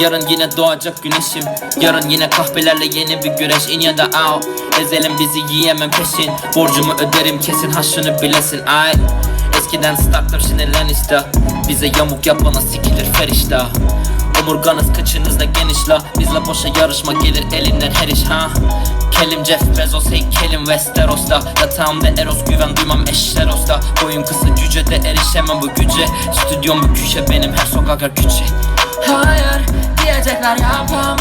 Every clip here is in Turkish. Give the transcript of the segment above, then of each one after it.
Yarın yine doğacak güneşim. Yarın yine kahvelerle yeni bir güreş. In ya da out. Ezelim bizi yiyemem peşin. Borcumu öderim kesin ha şunu bilesin. Ay. Eskiden startlar şimdi Lannister Bize yamuk yapana sikilir ferişta. Omurganız kıçınızda geniş la Bizle boşa yarışma gelir elinden her iş ha? Kelim Jeff Bezos heykelim Westeros'ta. Yatağımda Eros güven duymam eşleros'ta Boyum kısa cücede erişemem bu güce. Stüdyom bu köşe benim her sokak her küçe. Hayır diyecekler yapamazsın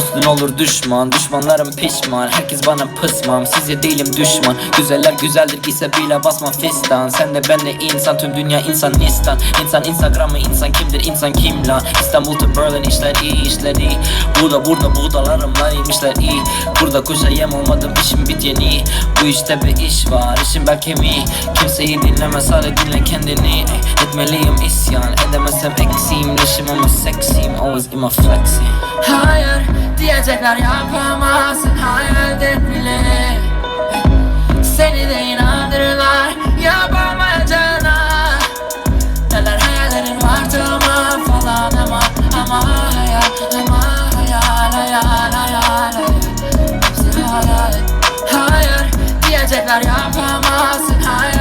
Dostun olur düşman Düşmanlarım pişman. Herkes bana pısmam Size değilim düşman. Güzeller güzeldir ise bile basma fistan. Sen de ben de insan Tüm dünya insan nistan. İnsan instagramı insan kimdir insan kim lan? İstanbul to Berlin işler iyi işler iyi Burada burada buğdalarımla yemişler iyi. Burada kuşa yem olmadım işim bit yeni. Bu işte bir iş var işim belki mi? Kimseyi dinleme sadece dinle kendini. Etmeliyim isyan edemezsem eksiğim. Leşim ama seksiyim always in my flexing Hayır Diyecekler yapamazsın hayalde bile. Seni de inandırırlar yapamayacağına Neler hayallerin vardı ama falan ama Ama hayal ama hayal hayal hayal Hepsi hayal. Hayır diyecekler yapamazsın hayal